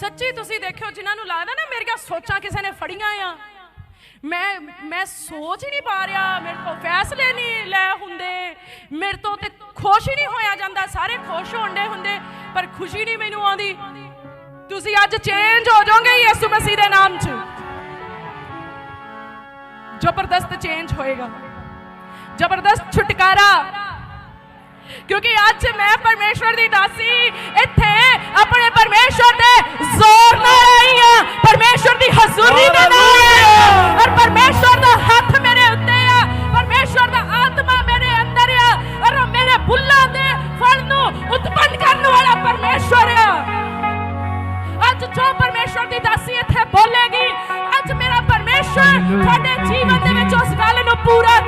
ਸੱਚੀ ਤੁਸੀਂ ਦੇਖਿਓ, ਜਿਨ੍ਹਾਂ ਨੂੰ ਲੱਗਦਾ ਨਾ ਮੇਰੀਆਂ ਸੋਚਾਂ ਕਿਸੇ ਨੇ ਫੜੀਆਂ ਆ। ਮੈਂ ਮੈਂ ਸੋਚ ਹੀ ਨਹੀਂ ਪਾ ਰਿਹਾ, ਮੇਰੇ ਕੋਲ ਫੈਸਲੇ ਨਹੀਂ ਲੈ ਹੁੰਦੇ। ਮੇਰੇ ਤੋਂ ਤੇ ਖੁਸ਼ ਹੀ ਨਹੀਂ ਹੋਇਆ ਜਾਂਦਾ, ਸਾਰੇ ਖੁਸ਼ ਹੋਣਦੇ ਹੁੰਦੇ, ਪਰ ਖੁਸ਼ੀ ਨਹੀਂ ਮੈਨੂੰ ਆਉਂਦੀ। ਤੁਸੀਂ ਅੱਜ ਚੇਂਜ ਹੋ ਜਾਓਗੇ ਯਿਸੂ ਮਸੀਹ ਦੇ ਨਾਮ 'ਚ। ਜ਼ਬਰਦਸਤ ਚੇਂਜ ਹੋਏਗਾ। ਜ਼ਬਰਦਸਤ ਛੁਟਕਾਰਾ। ਕਿਉਂਕਿ ਅੱਜ ਮੈਂ ਪਰਮੇਸ਼ਵਰ ਦੀ ਦਾਸੀ ਇੱਥੇ ਆਪਣੇ ਪਰਮੇਸ਼ਵਰ ਦੇ ਜ਼ੋਰ ਨਾਲ ਆਈ ਆ ਪਰਮੇਸ਼ਵਰ ਦੀ ਹਜ਼ੂਰੀ ਦੇ ਨਾਲ ਆਈ ਔਰ ਪਰਮੇਸ਼ਵਰ ਦਾ ਹੱਥ ਮੇਰੇ ਉੱਤੇ ਆ। ਪਰਮੇਸ਼ਵਰ ਦਾ ਆਤਮਾ ਮੇਰੇ ਅੰਦਰ ਆ। ਔਰ ਮੇਰੇ ਬੁੱਲਾਂ ਦੇ ਫਲ ਨੂੰ ਉਤਪੰਨ ਕਰਨ ਵਾਲਾ ਪਰਮੇਸ਼ਵਰ ਆ। ਅੱਜ ਜੋ ਪਰਮੇਸ਼ਵਰ ਦੀ ਦਾਸੀ ਇੱਥੇ ਬੋਲੇਗੀ ਅੱਜ ਮੇਰਾ ਪਰਮੇਸ਼ਵਰ ਤੁਹਾਡੇ ਜੀਵਨ ਦੇ ਵਿੱਚ ਉਸ ਗੱਲ ਨੂੰ ਪੂਰਾ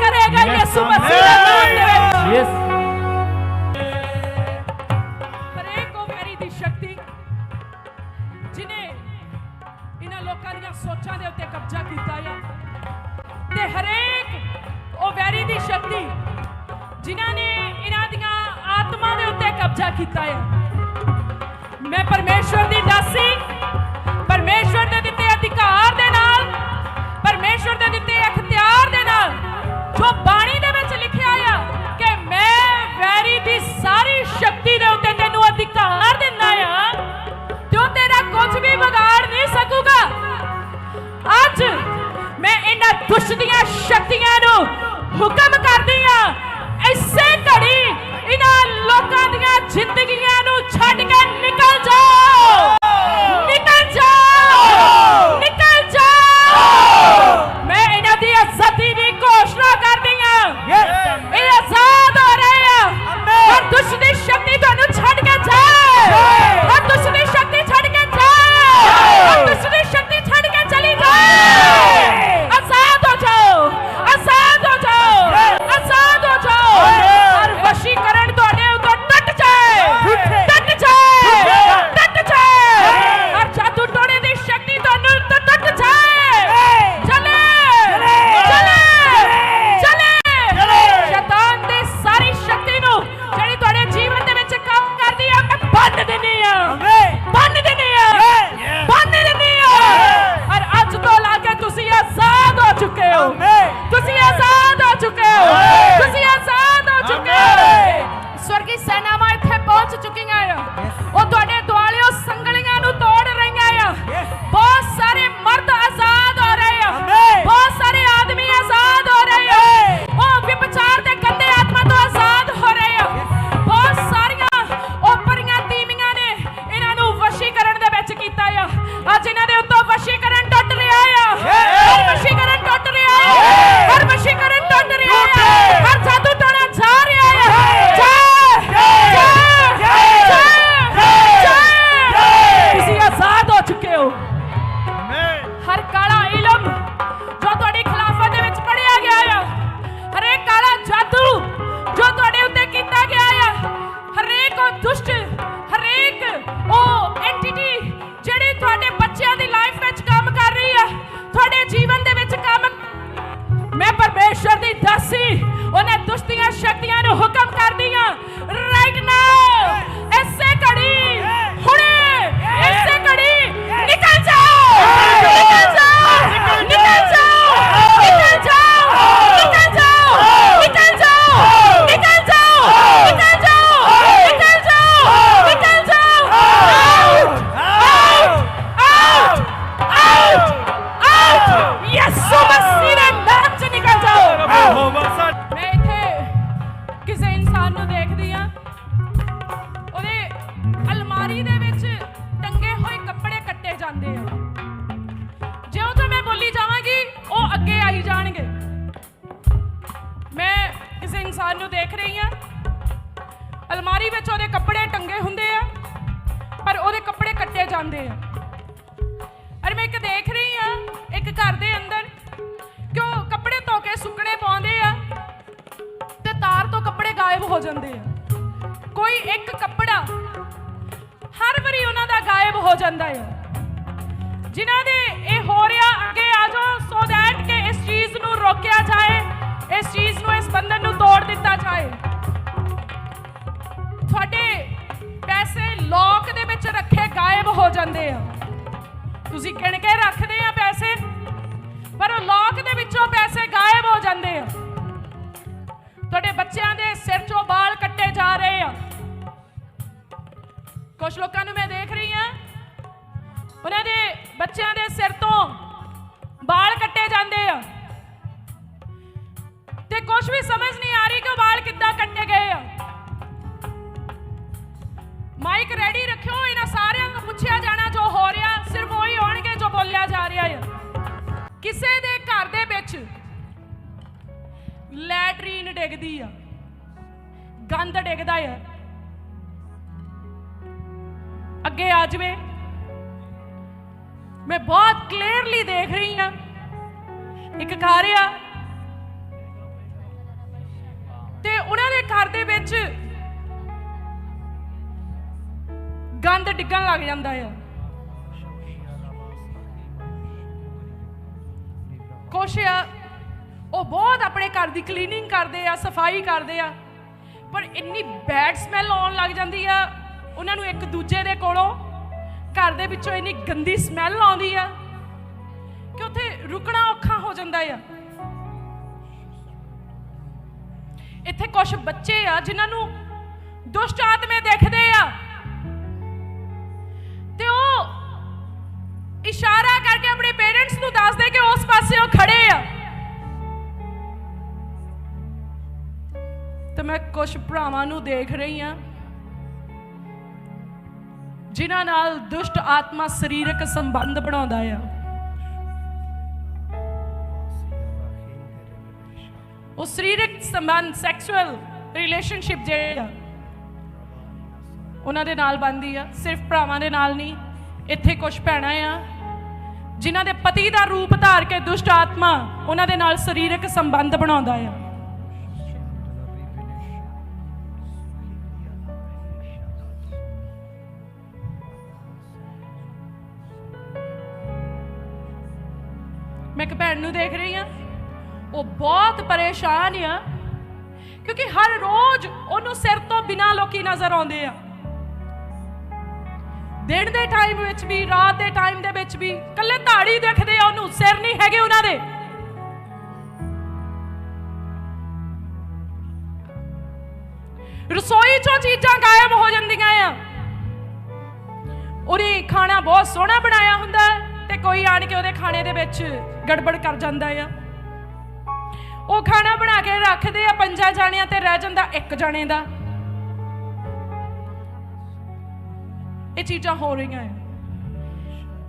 ਕੁਝ ਵੀ ਵਿਗਾੜ ਨਹੀਂ ਸਕੂਗਾ। ਅੱਜ ਮੈਂ ਇਹਨਾਂ ਦੁਸ਼ਟ ਸ਼ਕਤੀਆਂ ਨੂੰ ਹੁਕਮ ਕਰ A Gina eu tô. ਹੋ ਜਾਂਦੇ ਆ। ਕੋਈ ਇੱਕ ਕੱਪੜਾ ਹਰ ਵਾਰੀ ਉਹਨਾਂ ਦਾ ਗਾਇਬ ਹੋ ਜਾਂਦਾ ਹੈ ਜਿਨ੍ਹਾਂ ਦੇ ਇਹ ਹੋ ਰਿਹਾ, ਅੱਗੇ ਆ ਜਾਓ ਸੋ ਦੈਟ ਕਿ ਇਸ ਚੀਜ਼ ਨੂੰ ਰੋਕਿਆ ਜਾਏ, ਇਸ ਚੀਜ਼ ਨੂੰ, ਇਸ ਬੰਧਨ ਨੂੰ ਤੋੜ ਦਿੱਤਾ ਜਾਏ। ਤੁਹਾਡੇ ਪੈਸੇ ਲੋਕ ਦੇ ਵਿੱਚ ਰੱਖੇ ਗਾਇਬ ਹੋ ਜਾਂਦੇ ਆ। ਤੁਸੀਂ ਕਿਣ ਕੇ ਰੱਖਦੇ ਆ ਪੈਸੇ? ਪਰ ਉਹ ਲੋਕ ਦੇ ਵਿੱਚੋਂ ਪੈਸੇ ਗਾਇਬ ਹੋ ਜਾਂਦੇ ਆ। ਤੁਹਾਡੇ ਬੱਚਿਆਂ ਦੇ ਸਿਰ ਚੋਂ ਵਾਲ ਕੱਟੇ ਜਾ ਰਹੇ ਆ। ਕੁਝ ਲੋਕਾਂ ਨੂੰ ਮੈਂ ਦੇਖ ਰਹੀ ਆ ਉਹਨਾਂ ਦੇ ਬੱਚਿਆਂ ਦੇ ਸਿਰ ਤੋਂ ਵਾਲ ਕੱਟੇ ਜਾਂਦੇ ਆ। ਤੇ ਕੁਝ ਵੀ ਸਮਝ ਨਹੀਂ ਆ ਰਹੀ ਕਿ ਉਹ ਵਾਲ ਕਿੱਦਾਂ ਕੱਟੇ ਗਏ ਆ। ਮਾਈਕ ਰੈਡੀ ਰੱਖਿਓ, ਇਹਨਾਂ ਸਾਰਿਆਂ ਨੂੰ ਪੁੱਛਿਆ ਜਾਣਾ ਜੋ ਹੋ ਰਿਹਾ, ਸਿਰਫ ਉਹੀ ਹੋਣਗੇ ਜੋ ਬੋਲਿਆ ਜਾ ਰਿਹਾ ਹੈ ਕਿਸੇ ਦੇ ਘਰ ਦੇ ਵਿੱਚ ਲੈਟਰੀਨ ਡਿੱਗਦੀ ਆ। ਗੰਦ ਡਿੱਗਦਾ ਆ। ਅੱਗੇ ਆ ਜਾਵੇ। ਮੈਂ ਬਹੁਤ ਕਲੀਅਰਲੀ ਦੇਖ ਰਹੀ ਹਾਂ। ਇੱਕ ਘਰ ਆ। ਤੇ ਉਹਨਾਂ ਦੇ ਘਰ ਦੇ ਵਿੱਚ ਗੰਦ ਡਿੱਗਣ ਲੱਗ ਜਾਂਦਾ ਆ। ਕੁਛ ਆ। ਉਹ ਬਹੁਤ ਆਪਣੇ ਘਰ ਦੀ ਕਲੀਨਿੰਗ ਕਰਦੇ ਆ, ਸਫ਼ਾਈ ਕਰਦੇ ਆ। ਪਰ ਇੰਨੀ ਬੈਡ ਸਮੈਲ ਆਉਣ ਲੱਗ ਜਾਂਦੀ ਆ, ਉਹਨਾਂ ਨੂੰ ਇੱਕ ਦੂਜੇ ਦੇ ਕੋਲੋਂ ਘਰ ਦੇ ਵਿੱਚੋਂ ਇੰਨੀ ਗੰਦੀ ਸਮੈਲ ਆਉਂਦੀ ਆ ਕਿ ਉੱਥੇ ਰੁਕਣਾ ਔਖਾ ਹੋ ਜਾਂਦਾ ਆ। ਇੱਥੇ ਕੁਝ ਬੱਚੇ ਆ ਜਿਨ੍ਹਾਂ ਨੂੰ ਦੁਸ਼ਟ ਆਤਮੇ ਦੇਖਦੇ ਆ। ਤੇ ਉਹ ਇਸ਼ਾਰਾ ਮੈਂ ਕੁਝ ਭਰਾਵਾਂ ਨੂੰ ਦੇਖ ਰਹੀ ਹਾਂ, ਜਿਨ੍ਹਾਂ ਨਾਲ ਦੁਸ਼ਟ ਆਤਮਾ ਸਰੀਰਕ ਸੰਬੰਧ ਬਣਾਉਂਦਾ ਆ। ਉਹ ਸਰੀਰਕ ਸੰਬੰਧ ਸੈਕਸੁਅਲ ਰਿਲੇਸ਼ਨਸ਼ਿਪ ਜਿਹੜੇ ਆ, ਉਹਨਾਂ ਦੇ ਨਾਲ ਬੰਦੀ ਆ, ਸਿਰਫ ਭਰਾਵਾਂ ਦੇ ਨਾਲ ਨਹੀਂ, ਇੱਥੇ ਕੁਝ ਭੈਣਾਂ ਆ, ਜਿਨ੍ਹਾਂ ਦੇ ਪਤੀ ਦਾ ਰੂਪ ਧਾਰ ਕੇ ਦੁਸ਼ਟ ਆਤਮਾ ਉਹਨਾਂ ਦੇ ਨਾਲ ਸਰੀਰਕ ਸੰਬੰਧ ਬਣਾਉਂਦਾ ਆ। ਭੈਣ ਨੂੰ ਦੇਖ ਰਹੀ ਆ ਉਹ ਬਹੁਤ ਪਰੇਸ਼ਾਨ ਆ। ਕਿਉਂਕਿ ਹਰ ਰੋਜ਼ ਉਹਨੂੰ ਸਿਰ ਤੋਂ ਬਿਨਾ ਲੋਕੀ ਨਜ਼ਰ ਆਉਂਦੇ ਆ। ਦਿਨ ਦੇ ਟਾਈਮ ਵਿੱਚ ਵੀ, ਰਾਤ ਦੇ ਟਾਈਮ ਦੇ ਵਿੱਚ ਵੀ ਕੱਲੇ ਧਾੜੀ ਦੇਖਦੇ ਆ ਉਹਨੂੰ, ਸਿਰ ਨਹੀਂ ਹੈਗੇ ਉਹਨਾਂ ਦੇ। ਰਸੋਈ ਚੋਂ ਚੀਜ਼ਾਂ ਗਾਇਬ ਹੋ ਜਾਂਦੀਆਂ ਆ। ਉਹਨੇ ਖਾਣਾ ਬਹੁਤ ਸੋਹਣਾ ਬਣਾਇਆ ਹੁੰਦਾ। ਹੈ ਤੇ ਕੋਈ ਆਣ ਕੇ ਉਹਦੇ ਖਾਣੇ ਦੇ ਵਿੱਚ ਗੜਬੜ ਕਰ ਜਾਂਦਾ ਆ। ਉਹ ਖਾਣਾ ਬਣਾ ਕੇ ਰੱਖਦੇ ਆ, ਪੰਜਾਂ ਜਾਣਿਆਂ ਤੇ ਰਹਿ ਜਾਂਦਾ ਇੱਕ ਜਾਣੇ ਦਾ। ਇਹ ਚੀਜ਼ਾਂ ਹੋ ਰਹੀਆਂ ਆ।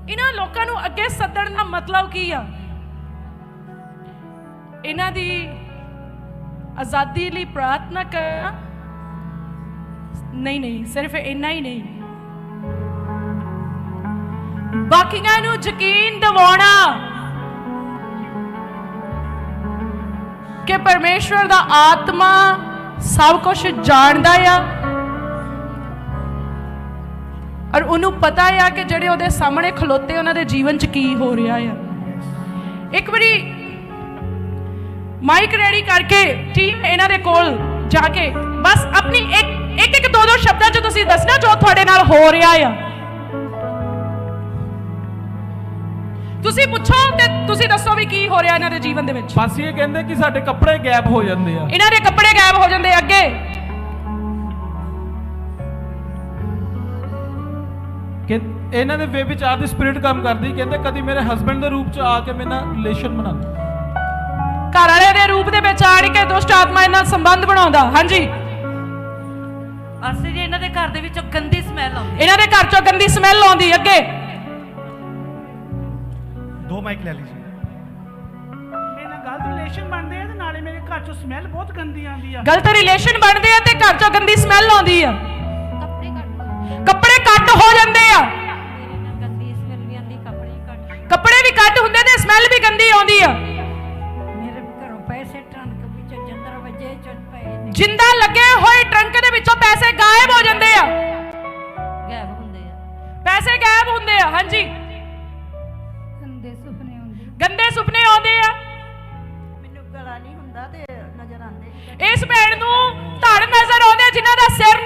ਇਹਨਾਂ ਲੋਕਾਂ ਨੂੰ ਅੱਗੇ ਸੱਦਣ ਦਾ ਮਤਲਬ ਕੀ ਆ? ਇਹਨਾਂ ਦੀ ਆਜ਼ਾਦੀ ਲਈ ਪ੍ਰਾਰਥਨਾ ਕਰਨਾ ਨਹੀਂ ਨਹੀਂ, ਸਿਰਫ ਇੰਨਾ ਹੀ ਨਹੀਂ। ਬਾਕੀਆਂ ਨੂੰ ਯਕੀਨ ਦਿਵਾਉਣਾ ਕਿ ਪਰਮੇਸ਼ਵਰ ਦਾ ਆਤਮਾ ਸਭ ਕੁਝ ਜਾਣਦਾ ਆ। ਔਰ ਉਹਨੂੰ ਪਤਾ ਆ ਕਿ ਜਿਹੜੇ ਉਹਦੇ ਸਾਹਮਣੇ ਖਲੋਤੇ ਉਹਨਾਂ ਦੇ ਜੀਵਨ 'ਚ ਕੀ ਹੋ ਰਿਹਾ ਆ। ਇੱਕ ਵਾਰੀ ਮਾਈਕ ਰੈਡੀ ਕਰਕੇ ਟੀਮ ਇਹਨਾਂ ਦੇ ਕੋਲ ਜਾ ਕੇ ਬਸ ਆਪਣੀ ਇੱਕ ਇੱਕ ਇੱਕ ਦੋ ਦੋ ਸ਼ਬਦਾਂ 'ਚ ਤੁਸੀਂ ਦੱਸਣਾ ਜੋ ਤੁਹਾਡੇ ਨਾਲ ਹੋ ਰਿਹਾ ਆ। ਤੁਸੀਂ ਪੁੱਛੋ ਤੇ ਤੁਸੀਂ ਦੱਸੋ ਵੀ ਕੀ ਹੋ ਰਿਹਾ ਇਹਨਾਂ ਦੇ ਜੀਵਨ ਦੇ ਵਿੱਚ। ਬਸ ਇਹ ਕਹਿੰਦੇ ਕਿ ਸਾਡੇ ਕੱਪੜੇ ਗੈਪ ਹੋ ਜਾਂਦੇ ਆ। ਇਹਨਾਂ ਦੇ ਕੱਪੜੇ ਗਾਇਬ ਹੋ ਜਾਂਦੇ ਅੱਗੇ। ਕਿ ਇਹਨਾਂ ਦੇ ਵੇ ਵਿਚਾਰ ਦੀ ਸਪਿਰਿਟ ਕੰਮ ਕਰਦੀ ਕਹਿੰਦੇ ਕਦੀ ਮੇਰੇ ਹਸਬੰਡ ਦੇ ਰੂਪ ਚ ਆ ਕੇ ਮੇਰੇ ਨਾਲ ਰਿਲੇਸ਼ਨ ਬਣਾ ਘਰ ਵਾਲੇ ਦੇ ਰੂਪ ਦੇ ਵਿੱਚ ਆੜ ਕੇ ਦੁਸ਼ਟ ਆਤਮਾ ਇਹਨਾਂ ਨਾਲ ਸੰਬੰਧ ਬਣਾਉਂਦਾ। ਹਾਂਜੀ। ਅਸੀਂ ਜੀ ਇਹਨਾਂ ਦੇ ਘਰ ਦੇ ਵਿੱਚੋਂ ਗੰਦੀ ਸਮੈਲ ਆਉਂਦੀ। ਇਹਨਾਂ ਦੇ ਘਰ ਚੋਂ ਗੰਦੀ ਸਮੈਲ ਆਉਂਦੀ ਅੱਗੇ। ਦੋ ਮਾਈਕ ਲੈ ਲੀजिए ਮੇਰੇ ਨਾਲ ਗਲਤ ਰਿਲੇਸ਼ਨ ਬਣਦੇ ਆ ਤੇ ਨਾਲੇ ਮੇਰੇ ਘਰ ਚੋਂ ਸਮੈਲ ਬਹੁਤ ਗੰਦੀ ਆਉਂਦੀ ਆ। ਗਲਤ ਰਿਲੇਸ਼ਨ ਬਣਦੇ ਆ ਤੇ ਘਰ ਚੋਂ ਗੰਦੀ ਸਮੈਲ ਆਉਂਦੀ ਆ। ਕੱਪੜੇ ਕੱਟ ਕੱਪੜੇ ਕੱਟ ਹੋ ਜਾਂਦੇ ਆ। ਮੇਰੇ ਨਾਲ ਗੰਦੀ ਸਮੈਲ ਵੀ ਆਉਂਦੀ ਕੱਪੜੇ ਕੱਟ ਕੱਪੜੇ ਵੀ ਕੱਟ ਹੁੰਦੇ ਤੇ ਸਮੈਲ ਵੀ ਗੰਦੀ ਆਉਂਦੀ ਆ। ਮੇਰੇ ਘਰੋਂ ਪੈਸੇ ਟਰੰਕ ਵਿੱਚ ਜੰਦਰ ਵਜੇ ਚੁੱਟ ਪਏ ਨੇ। ਜਿੰਦਾ ਲੱਗੇ ਹੋਏ ਟਰੰਕ ਦੇ ਵਿੱਚੋਂ ਪੈਸੇ ਗਾਇਬ ਹੋ ਜਾਂਦੇ ਆ। ਗਾਇਬ ਹੁੰਦੇ ਆ। ਪੈਸੇ ਗਾਇਬ ਹੁੰਦੇ ਆ ਹਾਂਜੀ। ਗੰਦੇ ਸੁਪਨੇ ਆਉਂਦੇ ਆ। ਮੈਨੂੰ ਗਲਾ ਨਹੀਂ ਹੁੰਦਾ ਤੇ ਨਜ਼ਰ ਆਉਂਦੇ ਇਸ ਭੈਣ ਨੂੰ ਧੜ ਨਜ਼ਰ ਆਉਂਦੇ ਜਿਨ੍ਹਾਂ ਦਾ ਸਿਰ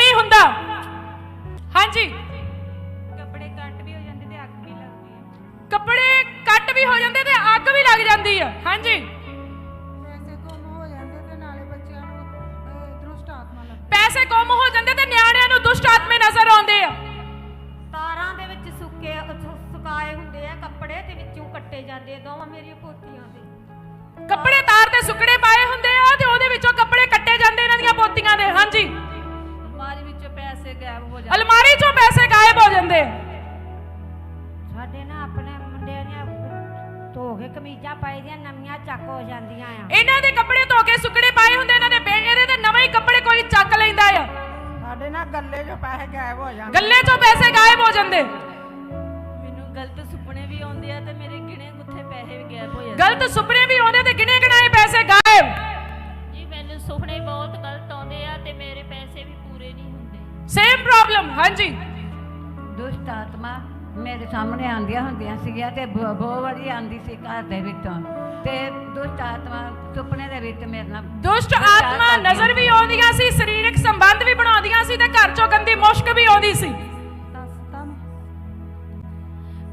ਚੱਕ ਹੋ ਜਾਂਦੀਆਂ ਆ। ਇਹਨਾਂ ਦੇ ਕੱਪੜੇ ਧੋ ਕੇ ਸੁੱਕੜੇ ਪਾਏ ਹੁੰਦੇ ਇਹਨਾਂ ਦੇ ਇਹਦੇ ਤੇ ਨਵੇਂ ਹੀ ਕੱਪੜੇ ਕੋਈ ਚੱਕ ਲੈਂਦਾ ਆ। ਸਾਡੇ ਨਾਲ ਗੱਲੇ 'ਚੋਂ ਪੈਸੇ ਗਾਇਬ ਹੋ ਜਾਂਦੇ। ਗੱਲੇ 'ਚੋਂ ਪੈਸੇ ਗਾਇਬ ਹੋ ਜਾਂਦੇ। ਮੈਨੂੰ ਗਲਤ ਸੁਪਨੇ ਵੀ ਆਉਂਦੇ ਆ ਤੇ ਮੇਰੇ ਗਿਣੇ ਗੁੱਥੇ ਪੈਸੇ ਵੀ ਗਾਇਬ ਹੋ ਗਲਤ ਸੁਪਨੇ ਵੀ ਆਉਂਦੇ ਤੇ ਗਿਣੇ ਗਣਾਏ ਪੈਸੇ ਗਾਇਬ। ਜੀ ਮੈਨੂੰ ਸੁਪਨੇ ਬਹੁਤ ਗਲਤ ਆਉਂਦੇ ਆ ਤੇ ਮੇਰੇ ਪੈਸੇ ਵੀ ਪੂਰੇ ਨਹੀਂ ਹੁੰਦੇ। ਸੇਮ ਪ੍ਰੋਬਲਮ ਹਾਂਜੀ। ਦੁਸ਼ਟ ਆਤਮਾ ਮੇਰੇ ਸਾਹਮਣੇ ਆਂਦੀਆਂ ਹੁੰਦੀਆਂ ਸੀਗੀਆਂ ਤੇ ਬਹੁਤ ਵਾਰੀ ਆਂਦੀ ਸੀ ਘਰ ਦੇ ਵਿੱਚੋਂ। ਤੇ ਦੁਸ਼ਟ ਆਤਮਾ ਸੁਪਨੇ ਦੇ ਵਿੱਚ ਮੇਰੇ ਨਾਲ ਦੁਸ਼ਟ ਆਤਮਾ ਨਜ਼ਰ ਵੀ ਆਉਂਦੀਆਂ ਸੀ ਸਰੀਰਕ ਸੰਬੰਧ ਵੀ ਬਣਾਉਂਦੀਆਂ ਸੀ ਤੇ ਘਰ 'ਚੋਂ ਗੰਦੀ ਮੁਸ਼ਕ ਵੀ ਆਉਂਦੀ ਸੀ।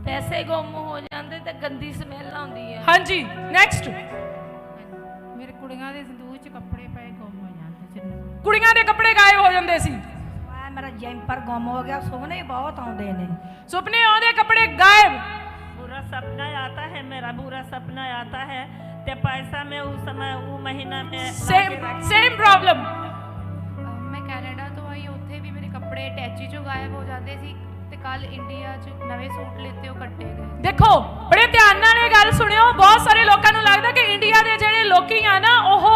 ਪੈਸੇ ਗੁੰਮ ਹੋ ਜਾਂਦੇ ਤੇ ਗੰਦੀ ਸਮੈਲ ਆਉਂਦੀ ਆ ਹਾਂਜੀ ਨੈਕਸਟ ਮੇਰੇ ਕੁੜੀਆਂ ਦੇ ਸੰਦੂਕ 'ਚ ਕੱਪੜੇ ਪਏ ਗੁੰਮ ਹੋ ਜਾਂਦੇ ਕੁੜੀਆਂ ਦੇ ਕੱਪੜੇ ਗਾਇਬ ਹੋ ਜਾਂਦੇ ਸੀ। ਮੇਰਾ ਜੈਂਪਰ ਗੁੰਮ ਹੋ ਗਿਆ ਸੋਹਣੇ ਬਹੁਤ ਆਉਂਦੇ ਨੇ ਸੁਪਨੇ ਆਉਂਦੇ ਕੱਪੜੇ ਗਾਇਬ बुरा सपना आता है मेरा बुरा सपना आता है ते पैसा में उस समय वो महीना में ਸੇਮ ਸੇਮ ਪ੍ਰੋਬਲਮ ਮੈਂ ਕੈਨੇਡਾ ਤੋਂ ਆਈ ਉੱਥੇ ਵੀ ਮੇਰੇ ਕੱਪੜੇ ਟੈਚੀ 'ਚੋਂ ਗਾਇਬ ਹੋ ਜਾਂਦੇ ਸੀ ਤੇ ਕੱਲ ਇੰਡੀਆ 'ਚ ਨਵੇਂ ਸੂਟ ਲਿੱਤੇ ਉਹ ਕੱਟੇ ਗਏ ਦੇਖੋ ਬੜੇ ਧਿਆਨ ਨਾਲ ਇਹ ਗੱਲ ਸੁਣਿਓ ਬਹੁਤ ਸਾਰੇ ਲੋਕਾਂ ਨੂੰ ਲੱਗਦਾ ਕਿ ਇੰਡੀਆ ਦੇ ਜਿਹੜੇ ਲੋਕੀ ਆ ਨਾ ਉਹ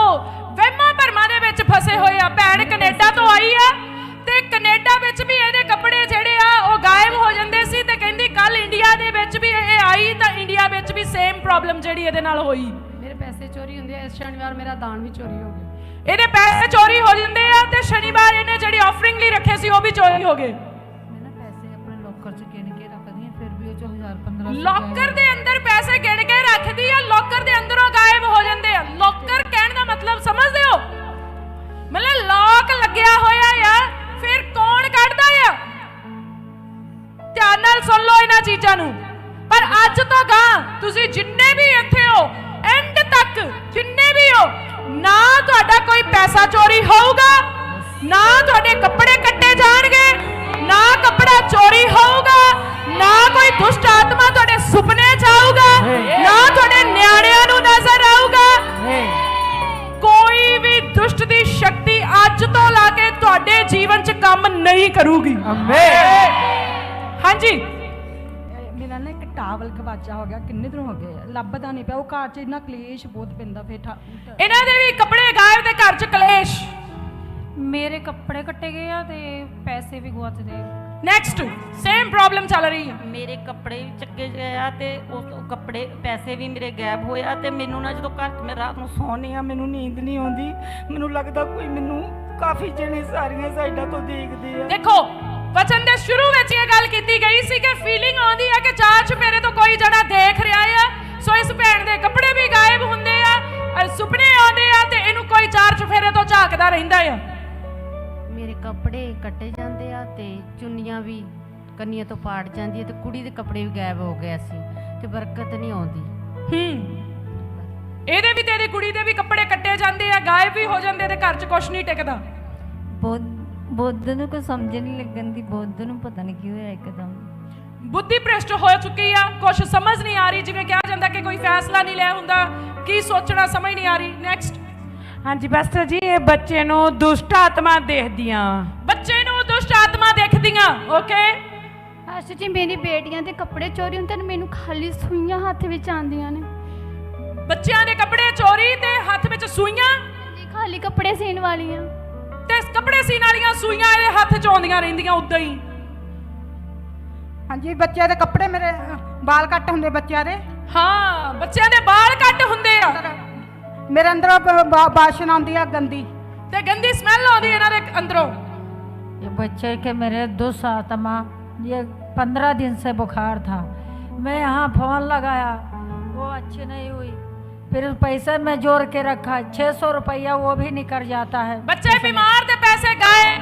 ਵਹਿਮਾਂ ਭਰਮਾਂ ਦੇ ਵਿੱਚ ਫਸੇ ਹੋਏ ਆ ਭੈਣ ਕੈਨੇਡਾ ਤੋਂ ਆਈ ਆ ਤੇ ਕੈਨੇਡਾ ਵਿੱਚ ਵੀ ਇਹਦੇ ਕੱਪੜੇ ਜਿਹੜੇ ਆ ਉਹ ਗਾਇਬ ਹੋ ਜਾਂਦੇ ਸੀ ਤੇ ਕਹਿੰਦੀ ਕੱਲ ਇੰਡੀਆ ਦੇ ਵਿੱਚ ਵੀ ਇਹ ਆਈ ਤਾਂ ਇੰਡੀਆ ਵਿੱਚ ਵੀ ਸੇਮ ਪ੍ਰੋਬਲਮ ਜਿਹੜੀ ਇਹਦੇ ਨਾਲ ਹੋਈ। ਮੇਰੇ ਪੈਸੇ ਚੋਰੀ ਹੁੰਦੇ ਆ ਇਸ ਸ਼ਨੀਵਾਰ ਮੇਰਾ ਦਾਨ ਵੀ ਚੋਰੀ ਹੋ ਗਿਆ। ਇਹਦੇ ਪੈਸੇ ਚੋਰੀ ਹੋ ਜਾਂਦੇ ਆ ਤੇ ਸ਼ਨੀਵਾਰ ਇਹਨੇ ਜਿਹੜੀ ਆਫਰਿੰਗ ਲਈ ਰੱਖੇ ਸੀ ਉਹ ਵੀ ਚੋਰੀ ਹੋ ਗਏ। ਮੈਂ ਨਾ ਪੈਸੇ ਆਪਣੇ ਲੋਕਰ 'ਚ ਗਿਣ ਕੇ ਰੱਖਦੀ ਆ ਫਿਰ ਵੀ ਉਹ 'ਚੋਂ 1000 1500 ਲੋਕਰ ਦੇ ਅੰਦਰ ਪੈਸੇ ਗਿਣ ਕੇ ਰੱਖਦੀ ਆ ਲੋਕਰ ਦੇ ਅੰਦਰੋਂ ਗਾਇਬ ਹੋ ਜਾਂਦੇ ਆ। ਲੋਕਰ ਕਹਿਣ ਦਾ ਮਤਲਬ ਸਮਝਦੇ ਹੋ? ਮਤਲਬ ਲੋਕ ਲੱਗਿਆ ਹੋਇਆ ਸੁਣ ਲਓ ਇਹਨਾਂ ਚੀਜ਼ਾਂ ਨੂੰ। ਪਰ ਅੱਜ ਤੋਂ ਗਾਂ ਤੁਸੀਂ ਜਿੰਨੇ ਵੀ ਇੱਥੇ ਹੋ ਐਂਡ ਤੱਕ ਜਿੰਨੇ ਵੀ ਹੋ ਨਾ ਤੁਹਾਡਾ ਕੋਈ ਪੈਸਾ ਚੋਰੀ ਹੋਊਗਾ ਨਾ ਤੁਹਾਡੇ ਕੱਪੜੇ ਕੱਟੇ ਜਾਣਗੇ ਨਾ ਕੱਪੜਾ ਚੋਰੀ ਹੋਊਗਾ ਨਾ ਕੋਈ ਦੁਸ਼ਟ ਆਤਮਾ ਤੁਹਾਡੇ ਸੁਪਨੇ ਚ ਆਊਗਾ ਨਾ ਤੁਹਾਡੇ ਨਿਆਣਿਆਂ ਨੂੰ ਨਜ਼ਰ ਆਊਗਾ। ਕੋਈ ਵੀ ਦੁਸ਼ਟ ਦੀ ਸ਼ਕਤੀ ਅੱਜ ਤੋਂ ਲਾ ਕੇ ਤੁਹਾਡੇ ਜੀਵਨ 'ਚ ਕੰਮ ਨਹੀਂ ਕਰੂਗੀ। ਹਾਂਜੀ। ਮੇਰਾ ਟਾਵਲ ਗਵਾਚਾ ਹੋ ਗਿਆ ਕਿੰਨੇ ਦਿਨ ਹੋ ਗਏ? ਲੱਭਦਾ ਨਹੀਂ ਪਿਆ। ਉਹ ਘਰ 'ਚ ਇੰਨਾ ਕਲੇਸ਼ ਬਹੁਤ ਪੈਂਦਾ ਫੇਰ ਇਹਨਾਂ ਦੇ ਵੀ ਕੱਪੜੇ ਗਾਇਬ ਤੇ ਘਰ 'ਚ ਕਲੇਸ਼। ਮੇਰੇ ਕੱਪੜੇ ਕੱਟੇ ਗਏ ਆ ਤੇ ਪੈਸੇ ਵੀ ਗੁਆਚਦੇ। ਨੈਕਸਟ ਸੇਮ ਪ੍ਰੋਬਲਮ ਚੱਲ ਰਹੀ ਹੈ ਮੇਰੇ ਕੱਪੜੇ ਵੀ ਚੱਕੇ ਗਏ ਆ ਤੇ ਉਸ ਉਹ ਕੱਪੜੇ ਪੈਸੇ ਵੀ ਮੇਰੇ ਗਾਇਬ ਹੋਏ ਆ ਤੇ ਮੈਨੂੰ ਨਾ ਜਦੋਂ ਘਰ 'ਚ ਮੈਂ ਰਾਤ ਨੂੰ ਸੌਂਦੀ ਆ ਮੈਨੂੰ ਨੀਂਦ ਨਹੀਂ ਆਉਂਦੀ। ਮੈਨੂੰ ਲੱਗਦਾ ਕੋਈ ਮੈਨੂੰ ਕਾਫੀ ਜਣੇ ਸਾਰੀਆਂ ਸਾਈਡਾਂ ਤੋਂ ਦੇਖਦੇ ਆ। ਦੇਖੋ ਵਚਨ ਦੇ ਸ਼ੁਰੂ ਵਿੱਚ ਇਹ ਗੱਲ ਕੀਤੀ ਗਈ ਸੀ ਕਿ ਫੀਲਿੰਗ ਆਉਂਦੀ ਹੈ ਕਿ ਚਾਰ ਚੁਫੇਰੇ ਤੋਂ ਕੋਈ ਜਣਾ ਦੇਖ ਰਿਹਾ ਆ। ਸੋ ਇਸ ਭੈਣ ਦੇ ਕੱਪੜੇ ਵੀ ਗਾਇਬ ਹੁੰਦੇ ਆ ਸੁਪਨੇ ਆਉਂਦੇ ਆ ਤੇ ਇਹਨੂੰ ਕੋਈ ਚਾਰ ਚੁਫੇਰੇ ਤੋਂ ਝਾਕਦਾ ਰਹਿੰਦਾ ਆ। ਮੇਰੇ ਕੱਪੜੇ ਕੱਟੇ ਜਾਂਦੇ ਆ ਤੇ ਚੁੰਨੀਆਂ ਵੀ ਕੰਨੀਆਂ ਤੋਂ ਪਾੜ ਜਾਂਦੀ ਆ ਤੇ ਕੁੜੀ ਦੇ ਕੱਪੜੇ ਵੀ ਗਾਇਬ ਹੋ ਗਏ ਸੀ ਤੇ ਬਰਕਤ ਨਹੀਂ ਆਉਂਦੀ। ਹੂੰ। ਇਹਦੇ ਵੀ ਤੇ ਇਹਦੀ ਕੁੜੀ ਦੇ ਵੀ ਕੱਪੜੇ ਕੱਟੇ ਜਾਂਦੇ ਆ ਗਾਇਬ ਵੀ ਹੋ ਜਾਂਦੇ ਤੇ ਘਰ 'ਚ ਕੁਛ ਨਹੀਂ ਟਿਕਦਾ। ਬੁੱਧ ਨੂੰ ਕੋਈ ਸਮਝ ਨਹੀਂ ਲੱਗਣ ਦੀ ਬੁੱਧ ਨੂੰ ਪਤਾ ਨਹੀਂ ਕੀ ਹੋਇਆ ਇੱਕਦਮ। ਬੁੱਧੀ ਭ੍ਰਿਸ਼ਟ ਹੋ ਚੁੱਕੀ ਆ ਕੁਛ ਸਮਝ ਨਹੀਂ ਆ ਰਹੀ ਜਿਵੇਂ ਕਿਹਾ ਜਾਂਦਾ ਕਿ ਕੋਈ ਫੈਸਲਾ ਨਹੀਂ ਲੈ ਹੁੰਦਾ ਕੀ ਸੋਚਣਾ ਸਮਝ ਨਹੀਂ ਆ ਰਹੀ। ਨੈਕਸਟ ਹਾਂਜੀ ਬਸਟਰ ਜੀ ਇਹ ਬੱਚੇ ਨੂੰ ਦੁਸ਼ਟ ਆਤਮਾ ਦੇਖਦੀਆਂ। ਬੱਚੇ ਨੂੰ ਦੁਸ਼ਟ ਆਤਮਾ ਦੇਖਦੀਆਂ ਓਕੇ ਅੱਛਾ ਜੀ ਮੇਰੀ ਬੇਟੀਆਂ ਦੇ ਕੱਪੜੇ ਚੋਰੀ ਹੁੰਦੇ ਨੇ ਮੈਨੂੰ ਖਾਲੀ ਸੂਈਆਂ ਹੱਥ ਵਿੱਚ ਆਉਂਦੀਆਂ ਨੇ। ਬੱਚਿਆਂ ਦੇ ਕੱਪੜੇ ਚੋਰੀ ਤੇ ਹੱਥ ਵਿੱਚ ਸੂਈਆਂ? ਜੀ ਖਾਲੀ ਕੱਪੜੇ ਸੀਨ ਵਾਲੀਆਂ। ਕੱਪੜੇ ਸੀਨ ਵਾਲੀਆਂ ਸੂਈਆਂ ਇਹਦੇ ਹੱਥ 'ਚ ਆਉਂਦੀਆਂ ਰਹਿੰਦੀਆਂ ਉਦਾਂ ਹੀ ਹਾਂਜੀ ਬੱਚਿਆਂ ਦੇ ਕੱਪੜੇ ਮੇਰੇ ਅਹ, ਵਾਲ ਕੱਟ ਹੁੰਦੇ ਬੱਚਿਆਂ ਦੇ ਹਾਂ ਬੱਚਿਆਂ ਦੇ ਵਾਲ ਕੱਟ ਹੁੰਦੇ ਆ ਮੇਰੇ ਅੰਦਰੋਂ ਬ- ਬ- ਬਾਸ਼ਨ ਆਉਂਦੀ ਆ ਗੰਦੀ ਤੇ ਗੰਦੀ ਸਮੈਲ ਆਉਂਦੀ ਇਹਨਾਂ ਦੇ ਅੰਦਰੋਂ ये बच्चे के मेरे दुष्ट आत्मा ये पंद्रह दिन से बुखार था मैं यहाँ फोन लगाया वो अच्छी नहीं हुई फिर पैसे में जोड़ के रखा छः सौ रुपया वो भी निकल जाता है ਬੱਚੇ ਬਿਮਾਰ ਤੇ ਪੈਸੇ ਗਾਏ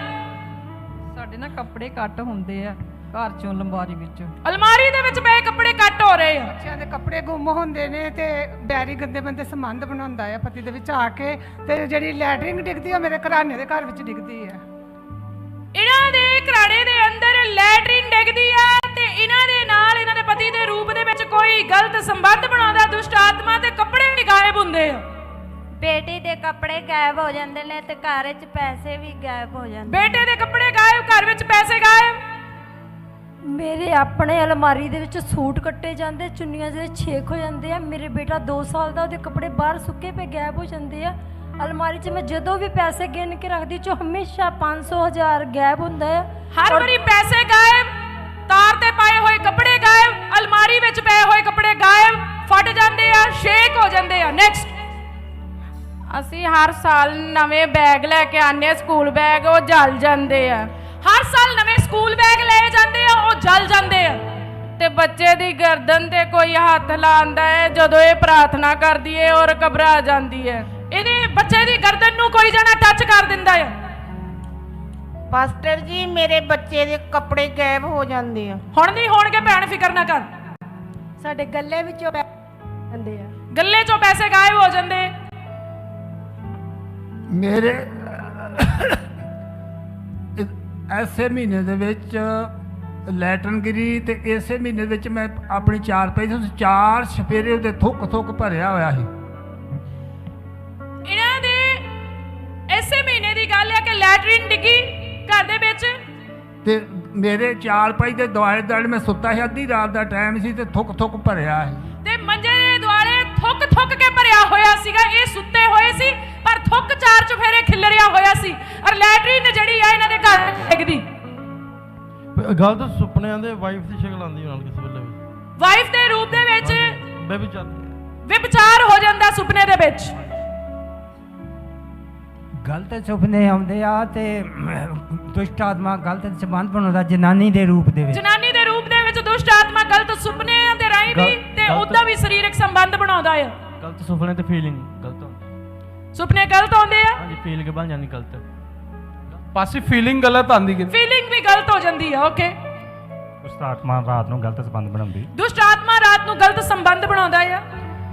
ਸਾਡੇ ਨਾ ਕੱਪੜੇ ਕੱਟ ਹੁੰਦੇ ਆ ਘਰ ਚੋਂ ਲੰਬਾਰੀ ਵਿੱਚੋਂ ਅਲਮਾਰੀ ਦੇ ਵਿੱਚ ਪਏ ਕੱਪੜੇ ਕੱਟ ਹੋ ਰਹੇ ਆ ਬੱਚਿਆਂ ਦੇ ਕੱਪੜੇ ਗੁੰਮ ਹੁੰਦੇ ਨੇ ਤੇ ਡੈਰੀ ਗੰਦੇ ਬੰਦੇ ਸੰਬੰਧ ਬਣਾਉਂਦਾ ਆ ਪਤੀ ਦੇ ਵਿੱਚ ਆ ਕੇ ਤੇ ਜਿਹੜੀ ਲੈਟਰਿੰਗ ਡਿੱਗਦੀ ਆ ਮੇਰੇ ਘਰਾਣੇ ਦੇ ਘਰ ਵਿੱਚ ਡਿੱਗਦੀ ਆ ਇਹਨਾਂ ਦੇ ਘਰਾੜੇ ਦੇ ਅੰਦਰ ਲੈਟਰਿਨ ਡਿੱਗਦੀ ਆ ਤੇ ਇਹਨਾਂ ਦੇ ਨਾਲ ਕੋਈ ਗਲਤ ਸੰਬੰਧ ਬਣਾਉਂਦਾ ਦੁਸ਼ਟ ਆਤਮਾ ਤੇ ਕੱਪੜੇ ਵੀ ਗਾਇਬ ਹੁੰਦੇ। ਆ ਬੇਟੀ ਦੇ ਕੱਪੜੇ ਗਾਇਬ ਹੋ ਜਾਂਦੇ ਨੇ ਤੇ ਘਰ 'ਚ ਪੈਸੇ ਵੀ ਗਾਇਬ ਹੋ ਜਾਂਦੇ ਬੇਟੇ ਦੇ ਕੱਪੜੇ ਗਾਇਬ ਘਰ ਵਿੱਚ ਪੈਸੇ ਗਾਇਬ। ਮੇਰੇ ਆਪਣੇ ਅਲਮਾਰੀ ਦੇ ਵਿੱਚ ਸੂਟ ਕੱਟੇ ਜਾਂਦੇ ਚੁੰਨੀਆਂ ਦੇ ਛੇਕ ਹੋ ਜਾਂਦੇ ਆ ਮੇਰੇ ਬੇਟਾ 2 ਸਾਲ ਦਾ ਉਹਦੇ ਕੱਪੜੇ ਬਾਹਰ ਸੁੱਕੇ ਪਏ ਗਾਇਬ ਹੋ ਜਾਂਦੇ ਆ। ਅਲਮਾਰੀ 'ਚ ਮੈਂ ਜਦੋਂ ਵੀ ਪੈਸੇ ਗਿਣ ਕੇ ਰੱਖਦੀ ਚੋ ਹਮੇਸ਼ਾ 500 ਹਜ਼ਾਰ ਗਾਇਬ ਹੁੰਦਾ ਆ। ਹਰ ਵਾਰੀ ਪੈਸੇ ਗਾਇਬ ਤਾਰ ਤੇ ਪਾਏ ਹੋਏ ਕੱਪੜੇ ਗਾਇਬ। ਅਲਮਾਰੀ ਵਿੱਚ ਪਏ ਹੋਏ ਕੱਪੜੇ ਗਾਇਬ, ਫਟ ਜਾਂਦੇ ਆ ਸ਼ੇਕ ਹੋ ਜਾਂਦੇ ਆ। ਨੈਕਸਟ ਅਸੀਂ ਹਰ ਸਾਲ ਨਵੇਂ ਬੈਗ ਲੈ ਕੇ ਆਨੇ ਸਕੂਲ ਬੈਗ, ਉਹ ਜਲ ਜਾਂਦੇ ਆ। ਹਰ ਸਾਲ ਨਵੇਂ ਸਕੂਲ ਬੈਗ ਲਏ ਜਾਂਦੇ ਆ, ਉਹ ਜਲ ਜਾਂਦੇ ਆ। ਤੇ ਬੱਚੇ ਦੀ ਗਰਦਨ ਤੇ ਕੋਈ ਹੱਥ ਲਾਉਂਦਾ ਹੈ, ਜਦੋਂ ਇਹ ਪ੍ਰਾਰਥਨਾ ਕਰਦੀ ਹੈ, ਔਰ ਘਬਰਾ ਜਾਂਦੀ ਹੈ। ਇਹਦੇ ਬੱਚੇ ਦੀ ਗਰਦਨ ਨੂੰ ਕੋਈ ਜਣਾ ਟੱਚ ਕਰ ਦਿੰਦਾ ਹੈ। ਪਾਸਟਰ ਜੀ ਮੇਰੇ ਬੱਚੇ ਦੇ ਕੱਪੜੇ ਗਾਇਬ ਹੋ ਜਾਂਦੇ ਆ। ਹੁਣ ਨਹੀਂ ਹੋਣਗੇ ਭੈਣ ਫਿਕਰ ਨਾ ਕਰ। ਸਾਡੇ ਗੱਲੇ ਵਿੱਚੋਂ ਜਾਂਦੇ ਆ। ਗੱਲੇ 'ਚੋਂ ਪੈਸੇ ਗਾਇਬ ਹੋ ਜਾਂਦੇ। ਮੇਰੇ ਐਸੇ ਮਹੀਨੇ ਦੇ ਵਿੱਚ ਲੈਟਰਨ ਗਿਰੀ ਤੇ ਇਸੇ ਮਹੀਨੇ ਵਿੱਚ ਮੈਂ ਆਪਣੀ ਚਾਰ ਪੈਸੇ ਚਾਰ ਸਪੇਰੇ ਉਹਦੇ ਥੁੱਕ ਥੁੱਕ ਭਰਿਆ ਹੋਇਆ ਸੀ। ਤੇ ਮੇਰੇ ਚਾਰ ਪਈ ਦੇ ਦੁਆਲੇ ਦੁਆਲੇ ਮੈਂ ਸੁੱਤਾ ਸੀ ਅੱਧੀ ਰਾਤ ਦਾ ਟਾਈਮ ਸੀ ਤੇ ਥੁੱਕ ਥੁੱਕ ਭਰਿਆ ਸੀ। ਤੇ ਮੰਜੇ ਦੇ ਦੁਆਲੇ ਥੁੱਕ ਥੁੱਕ ਕੇ ਭਰਿਆ ਹੋਇਆ ਸੀਗਾ ਇਹ ਸੁੱਤੇ ਹੋਏ ਸੀ ਪਰ ਥੁੱਕ ਚਾਰ ਚੁਫੇਰੇ ਖਿਲਰਿਆ ਹੋਇਆ ਸੀ। ਔਰ ਲੈਟਰਿਨ ਜਿਹੜੀ ਆ ਇਹਨਾਂ ਦੇ ਘਰ ਡਿੱਗਦੀ ਗਲਤ ਸੁਪਨਿਆਂ ਦੇ ਵਾਈਫ ਦੀ ਸ਼ਕਲ ਆਉਂਦੀ ਨਾਲ ਕਿਸੇ ਵੇਲੇ ਵੀ। ਵਾਈਫ ਦੇ ਰੂਪ ਦੇ ਵਿੱਚ ਬੇਬੀ ਚਾਹ ਵਿਭਚਾਰ ਹੋ ਜਾਂਦਾ ਸੁਪਨੇ ਦੇ ਵਿੱਚ। ਗਲਤ ਸੁਪਨੇ ਆਉਂਦੇ ਆ ਤੇ ਦੁਸ਼ਟ ਆਤਮਾ ਗਲਤ ਸੰਬੰਧ ਬਣਾਉਂਦਾ ਜਨਾਨੀ ਦੇ ਰੂਪ ਦੇ ਵਿੱਚ। ਜਨਾਨੀ ਦੇ ਰੂਪ ਦੇ ਵਿੱਚ ਦੁਸ਼ਟ ਆਤਮਾ ਗਲਤ ਸੁਪਨਿਆਂ ਦੇ ਰਾਹੀਂ ਵੀ ਤੇ ਉਦਾਂ ਵੀ ਸਰੀਰਕ ਸੰਬੰਧ ਬਣਾਉਂਦਾ ਆ। ਗਲਤ ਸੁਪਨੇ ਤੇ ਫੀਲਿੰਗ ਗਲਤ ਹੁੰਦੀ। ਸੁਪਨੇ ਗਲਤ ਆਉਂਦੇ ਆ। ਹਾਂਜੀ ਫੀਲ ਕੇ ਬਣ ਜਾਂਦੀ ਗਲਤ। ਪਾਸੀ ਫੀਲਿੰਗ ਗਲਤ ਆਂਦੀ ਕਿ ਫੀਲਿੰਗ ਵੀ ਗਲਤ ਹੋ ਜਾਂਦੀ ਆ ਓਕੇ ਦੁਸ਼ਟ ਆਤਮਾ ਰਾਤ ਨੂੰ ਗਲਤ ਸੰਬੰਧ ਬਣਾਉਂਦੀ। ਦੁਸ਼ਟ ਆਤਮਾ ਰਾਤ ਨੂੰ ਗਲਤ ਸੰਬੰਧ ਬਣਾਉਂਦਾ ਆ।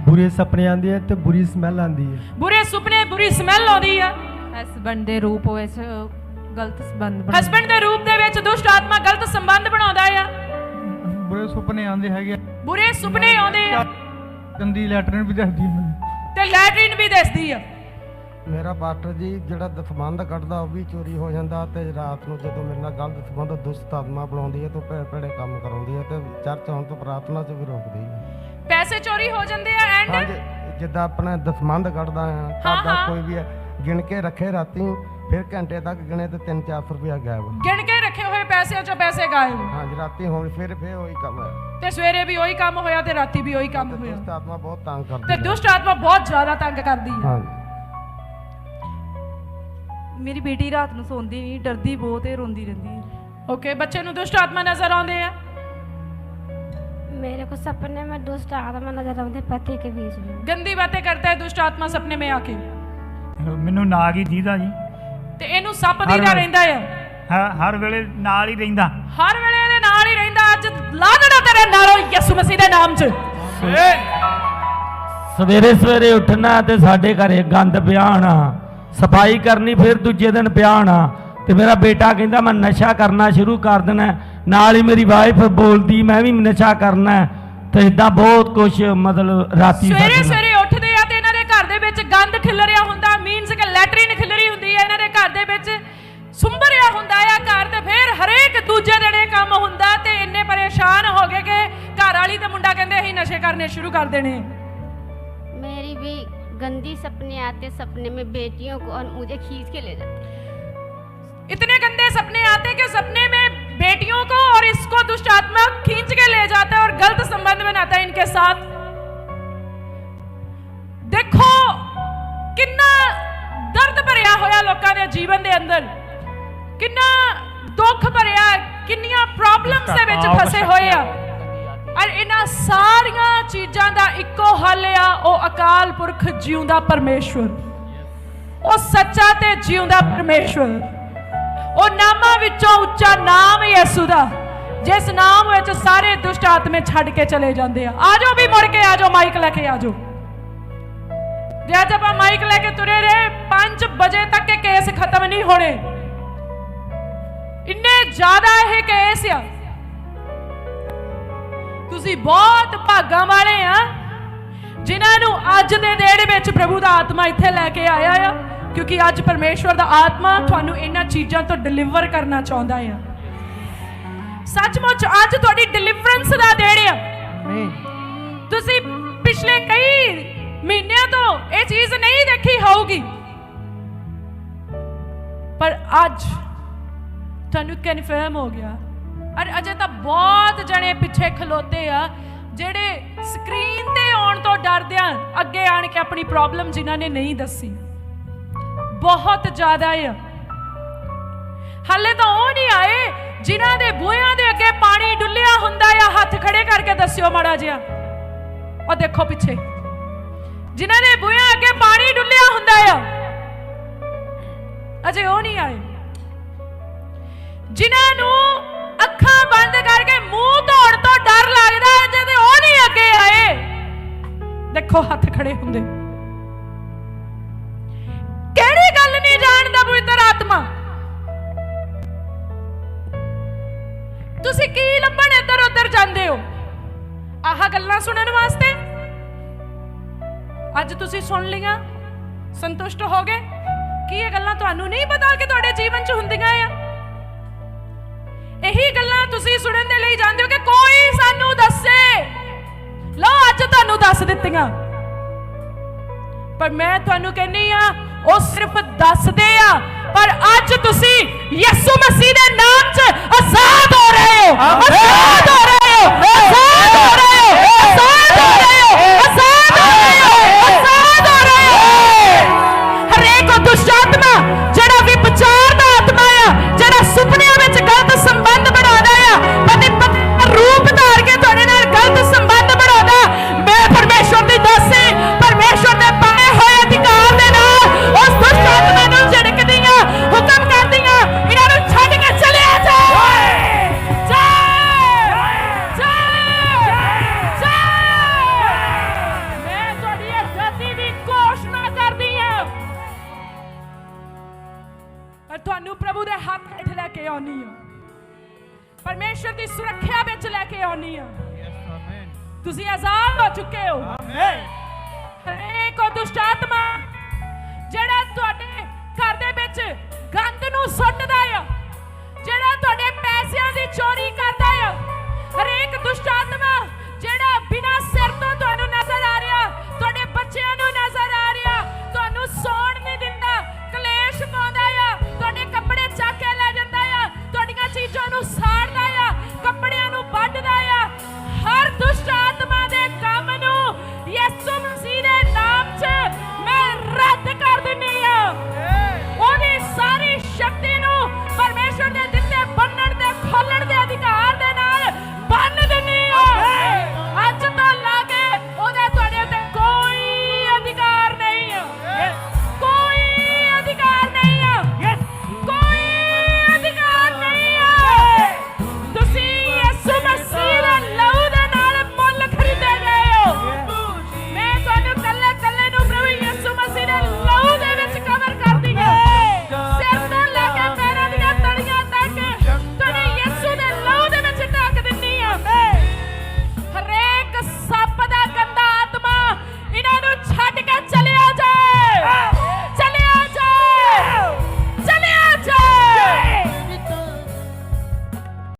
ਬੁਰੇ ਸੁਪਨੇ ਆਉਂਦੇ ਆ ਤੇ ਬੁਰੀ ਸਮੈਲ ਆਉਂਦੀ ਹੈ ਬੁਰੇ ਸੁਪਨੇ ਬੁਰੀ ਸਮੈਲ ਆਉਂਦੀ ਆ। ਹਸਬੰਡ ਦੇ ਰੂਪ ਵਿੱਚ ਗਲਤ ਸੰਬੰਧ ਹਸਬੰਡ ਦੇ ਰੂਪ ਦੇ ਵਿੱਚ ਦੁਸ਼ਟ ਆਤਮਾ ਗਲਤ ਸੰਬੰਧ ਬਣਾਉਂਦਾ ਆ। ਬੁਰੇ ਸੁਪਨੇ ਆਉਂਦੇ ਹੈਗੇ ਬੁਰੇ ਸੁਪਨੇ ਆਉਂਦੇ ਆ। ਗੰਦੀ ਲੈਟਰਨ ਵੀ ਦੱਸਦੀ ਮੈਨੂੰ। ਤੇ ਲੈਟਰਿਨ ਵੀ ਦਿਸਦੀ ਆ। ਮੇਰਾ ਪਾਸਟਰ ਜੀ ਜਿਹੜਾ ਦਸਮੰਦ ਕੱਢਦਾ ਉਹ ਵੀ ਚੋਰੀ ਹੋ ਜਾਂਦਾ ਤੇ ਰਾਤ ਨੂੰ ਜਦੋਂ ਮੇਰੇ ਨਾਲ ਗਲਤ ਸੰਬੰਧ ਦੁਸ਼ਟ ਆਤਮਾ ਬਣਾਉਂਦੀ ਹੈ ਤਾਂ ਭੈੜੇ ਭੈੜੇ ਕੰਮ ਕਰਾਉਂਦੀ ਹੈ ਤੇ ਚਰਚ ਆਉਣ ਤੋਂ ਪ੍ਰਾਰਥਨਾ 'ਚ ਵੀ ਰੋਕਦੀ ਹੈ ਪੈਸੇ ਚੋਰੀ ਹੋ ਜਾਂਦੇ ਆ ਐਂਡ ਜਿੱਦਾਂ ਆਪਣਾ ਦਸਮੰਦ ਕੱਢਦਾ ਆ ਹਾਂ। ਕੋਈ ਵੀ ਹੈ, ਗਿਣ ਕੇ ਰੱਖੇ ਰਾਤੀ ਫਿਰ ਘੰਟੇ ਤੱਕ ਗਿਣੇ ਤੇ 3-400 ਰੁਪਇਆ ਗਾਇਬ ਗਿਣ ਕੇ ਰੱਖੇ ਹੋਏ ਪੈਸਿਆਂ 'ਚੋਂ ਪੈਸੇ ਗਾਇਬ ਹਾਂਜੀ ਰਾਤੀ ਹੁਣ ਫਿਰ ਫਿਰ ਉਹੀ ਕੰਮ ਹੈ ਤੇ ਸਵੇਰੇ ਵੀ ਉਹੀ ਕੰਮ ਹੋਇਆ ਤੇ ਰਾਤੀ ਵੀ ਉਹੀ ਕੰਮ ਹੋਇਆ। ਦੁਸ਼ਟ ਆਤਮਾ ਬਹੁਤ ਤੰਗ ਕਰਦੀ ਤੇ ਦੁਸ਼ਟ ਆਤਮਾ ਬਹੁਤ ਜ਼ਿਆਦਾ ਤੰਗ ਕਰਦੀ ਹੈ। ਹਾਂਜੀ। ਮੇਰੀ ਬੇਟੀ ਰਾਤ ਨੂੰ ਸੌਂਦੀ ਨਹੀਂ ਡਰਦੀ ਬਹੁਤ ਹੈ ਰੋਂਦੀ ਰਹਿੰਦੀ ਹੈ। ਓਕੇ ਬੱਚੇ ਨੂੰ ਦੁਸ਼ਟ ਆਤਮਾ ਨਜ਼ਰ ਆਉਂਦੇ ਆ? ਮੇਰੇ को सपने में दुष्ट आत्मा नजर आते पति के बीच में गंदी बातें करता है दुष्ट आत्मा सपने में आके ਮੈਨੂੰ ਨਾਗ ਹੀ ਦੀਦਾ ਜੀ। ਤੇ ਇਹਨੂੰ ਸੱਪ ਦੀਦਾ। ਰਹਿੰਦਾ ਆ? ਹਰ ਹਰ ਵੇਲੇ ਨਾਲ ਹੀ ਰਹਿੰਦਾ। ਹਰ ਵੇਲੇ ਇਹਦੇ ਨਾਲ ਹੀ ਰਹਿੰਦਾ ਅੱਜ ਲਾ ਦੇਣਾ ਤੇਰੇ ਨਾਲੋਂ ਯਿਸੂ ਮਸੀਹ ਦੇ ਨਾਮ 'ਚ। ਸਵੇਰੇ ਸਵੇਰੇ ਉੱਠਣਾ ਤੇ ਸਾਡੇ ਘਰੇ ਗੰਦ ਪਿਆਣਾ ਸਫ਼ਾਈ ਕਰਨੀ ਫਿਰ ਦੂਜੇ ਦਿਨ ਪਿਆਣਾ ਤੇ ਮੇਰਾ ਬੇਟਾ ਕਹਿੰਦਾ ਮੈਂ ਨਸ਼ਾ ਕਰਨਾ ਸ਼ੁਰੂ ਕਰ ਦੇਣਾ ਨਾਲ ਹੀ ਮੇਰੀ ਵਾਈਫ ਬੋਲਦੀ ਮੈਂ ਵੀ ਨਸ਼ਾ ਕਰਨਾ ਤੇ ਇਦਾਂ ਬਹੁਤ ਕੁਝ ਮਤਲਬ ਰਾਤੀ ਸਵੇਰੇ ਨਾਲ- ਸਵੇਰੇ ਵਿੱਚ ਗੰਦ ਖਿਲਰਿਆ ਹੁੰਦਾ ਮੀਨਸ ਕਿ ਲੈਟਰਿਨ ਖਿਲਰੀ ਹੁੰਦੀ ਹੈ ਇਹਨਾਂ ਦੇ ਘਰ ਦੇ ਵਿੱਚ ਸੁੰਬਰਿਆ ਹੁੰਦਾ ਆ ਘਰ ਤੇ ਫਿਰ ਹਰੇਕ ਦੂਜੇ ਦਿਨ ਇਹ ਕੰਮ ਹੁੰਦਾ ਤੇ ਇੰਨੇ ਪਰੇਸ਼ਾਨ ਹੋ ਗਏ ਕਿ ਘਰ ਵਾਲੀ ਤੇ ਮੁੰਡਾ ਕਹਿੰਦੇ ਅਸੀਂ ਨਸ਼ੇ ਕਰਨੇ ਸ਼ੁਰੂ ਕਰ ਦੇਣੇ मेरी भी गंदी सपने आते सपने में बेटियों को और मुझे खींच के ले जाते इतने गंदे सपने आते कि सपने में बेटियों को और इसको दुष्ट आत्मा खींच के ले जाता है और गलत संबंध बनाता है इनके साथ ਦੇਖੋ ਕਿੰਨਾ ਦਰਦ ਭਰਿਆ ਹੋਇਆ ਲੋਕਾਂ ਦੇ ਜੀਵਨ ਦੇ ਅੰਦਰ। ਕਿੰਨਾ ਦੁੱਖ ਭਰਿਆ ਕਿੰਨੀਆਂ ਪ੍ਰੋਬਲਮਸ ਦੇ ਵਿੱਚ ਫਸੇ ਹੋਏ ਆ। ਔਰ ਇਹਨਾਂ ਸਾਰੀਆਂ ਚੀਜ਼ਾਂ ਦਾ ਇੱਕੋ ਹੱਲ ਆ ਉਹ ਅਕਾਲ ਪੁਰਖ ਜਿਉਂਦਾ ਪਰਮੇਸ਼ਵਰ। ਉਹ ਸੱਚਾ ਤੇ ਜਿਉਂਦਾ ਪਰਮੇਸ਼ਵਰ। ਉਹ ਨਾਮਾਂ ਵਿੱਚੋਂ ਉੱਚਾ ਨਾਮ ਯਿਸੂ ਦਾ ਜਿਸ ਨਾਮ ਵਿੱਚ ਸਾਰੇ ਦੁਸ਼ਟ ਆਤਮੇ ਛੱਡ ਕੇ ਚਲੇ ਜਾਂਦੇ ਆ। ਆ ਜਾਓ ਵੀ ਮੁੜ ਕੇ ਆ ਜਾਓ ਮਾਈਕ ਲੈ ਕੇ ਆ ਜੇ ਅੱਜ ਆਪਾਂ ਮਾਈਕ ਲੈ ਕੇ ਤੁਰੇ ਰਹੇ 5 ਵਜੇ ਤੱਕ ਇਹ ਕੇਸ ਖਤਮ ਨਹੀਂ ਹੋਣੇ। ਇੰਨੇ ਜ਼ਿਆਦਾ ਇਹ ਕੇਸ ਆ। ਤੁਸੀਂ ਬਹੁਤ ਭਾਗਾਂ ਵਾਲੇ ਆ ਜਿਨ੍ਹਾਂ ਨੂੰ ਅੱਜ ਦੇ ਦਿਨ ਵਿੱਚ ਪ੍ਰਭੂ ਦਾ ਆਤਮਾ ਇੱਥੇ ਲੈ ਕੇ ਆਇਆ ਆ ਕਿਉਂਕਿ ਅੱਜ ਪਰਮੇਸ਼ਵਰ ਦਾ ਆਤਮਾ ਤੁਹਾਨੂੰ ਇਹਨਾਂ ਚੀਜ਼ਾਂ ਤੋਂ ਡਿਲੀਵਰ ਕਰਨਾ ਚਾਹੁੰਦਾ ਆ। ਸੱਚਮੁੱਚ ਅੱਜ ਤੁਹਾਡੀ ਡਿਲੀਵਰੈਂਸ ਦਾ ਦਿਨ ਆ। ਤੁਸੀਂ ਪਿਛਲੇ ਕਈ ਮਹੀਨਿਆਂ ਤੋਂ ਇਹ ਚੀਜ਼ ਨਹੀਂ ਦੇਖੀ ਹੋਊਗੀ। ਪਰ ਅੱਜ ਤੁਹਾਨੂੰ ਕਨਫਰਮ ਹੋ ਗਿਆ। ਔਰ ਅਜੇ ਤਾਂ ਬਹੁਤ ਜਣੇ ਪਿੱਛੇ ਖਲੋਤੇ ਆ, ਜਿਹੜੇ ਸਕਰੀਨ ਤੇ ਆਉਣ ਤੋਂ ਡਰਦੇ ਆ, ਅੱਗੇ ਆਣ ਕੇ ਆਪਣੀ ਪ੍ਰੋਬਲਮ ਜਿਨ੍ਹਾਂ ਨੇ ਨਹੀਂ ਦੱਸੀ। ਬਹੁਤ ਜ਼ਿਆਦਾ ਆ। ਹਾਲੇ ਤਾਂ ਉਹ ਨਹੀਂ ਆਏ ਜਿਨ੍ਹਾਂ ਦੇ ਬੂਹਿਆਂ ਦੇ ਅੱਗੇ ਪਾਣੀ ਡੁੱਲਿਆ ਹੁੰਦਾ ਆ, ਹੱਥ ਖੜੇ ਕਰਕੇ ਦੱਸਿਓ ਮਾੜਾ ਜਿਹਾ। ਉਹ ਦੇਖੋ ਪਿੱਛੇ। ਜਿਨ੍ਹਾਂ ਦੇ ਬੂਹਿਆਂ ਅੱਗੇ ਪਾਣੀ ਡੁੱਲਿਆ ਹੁੰਦਾ ਆ, ਅਜੇ ਉਹ ਨਹੀਂ ਆਏ। ਜਿਨ੍ਹਾਂ ਨੂੰ ਅੱਖਾਂ ਬੰਦ ਕਰਕੇ ਮੂੰਹ ਧੋਣ ਤੋਂ ਡਰ ਲੱਗਦਾ ਹੈ, ਜਦ ਉਹ ਨਹੀਂ ਅੱਗੇ ਆਏ, ਦੇਖੋ ਹੱਥ ਖੜੇ ਹੁੰਦੇ। ਕਿਹੜੀ ਗੱਲ ਨਹੀਂ ਜਾਣਦਾ ਪਵਿੱਤਰ ਆਤਮਾ? ਤੁਸੀਂ ਕੀ ਲੱਭਣ ਇੱਧਰ ਉੱਧਰ ਜਾਂਦੇ ਹੋ? ਆਹ ਗੱਲਾਂ ਸੁਣਨ ਵਾਸਤੇ? ਅੱਜ ਤੁਸੀਂ ਸੁਣ ਲਈਆਂ? ਸੰਤੁਸ਼ਟ ਹੋ ਗਏ? ਕੀ ਇਹ ਗੱਲਾਂ ਤੁਹਾਨੂੰ ਨਹੀਂ ਪਤਾ ਕਿ ਤੁਹਾਡੇ ਜੀਵਨ 'ਚ ਹੁੰਦੀਆਂ ਆ? ਇਹੀ ਗੱਲਾਂ ਤੁਸੀਂ ਸੁਣਨ ਦੇ ਲਈ ਜਾਂਦੇ ਹੋ ਕਿ ਕੋਈ ਸਾਨੂੰ ਦੱਸੇ। ਲਓ, ਅੱਜ ਤੁਹਾਨੂੰ ਦੱਸ ਦਿੱਤੀਆਂ। ਪਰ ਮੈਂ ਤੁਹਾਨੂੰ ਕਹਿੰਨੀ ਆ, ਉਹ ਸਿਰਫ ਦੱਸਦੇ ਆ। ਪਰ ਅੱਜ ਤੁਸੀਂ ਯਿਸੂ ਮਸੀਹ ਦੇ ਨਾਮ 'ਚ ਪਰਮੇਸ਼ਰ ਦੀ ਸੁਰੱਖਿਆ ਵਿੱਚ ਲੈ ਕੇ ਆਉਣੀ ਆ ਤੁਸੀਂ ਆਜ਼ਾਦ ਹੋ ਚੁੱਕੇ ਹੋ। ਆਮੇਨ ਹਰੇਕ ਉਹ ਦੁਸ਼ਟ ਆਤਮਾ ਜਿਹੜਾ ਤੁਹਾਡੇ ਘਰ ਦੇ ਵਿੱਚ ਗੰਦ ਨੂੰ ਸੁੱਟਦਾ ਆ ਜਿਹੜਾ ਤੁਹਾਡੇ ਪੈਸਿਆਂ ਦੀ ਚੋਰੀ ਕਰਦਾ ਆ ਹਰੇਕ ਦੁਸ਼ਟ ਆਤਮਾ ਜਿਹੜਾ ਬਿਨਾਂ ਸਿਰ ਤੋਂ ਤੁਹਾਨੂੰ ਨਜ਼ਰ ਆ ਰਿਹਾ ਤੁਹਾਡੇ ਬੱਚਿਆਂ ਨੂੰ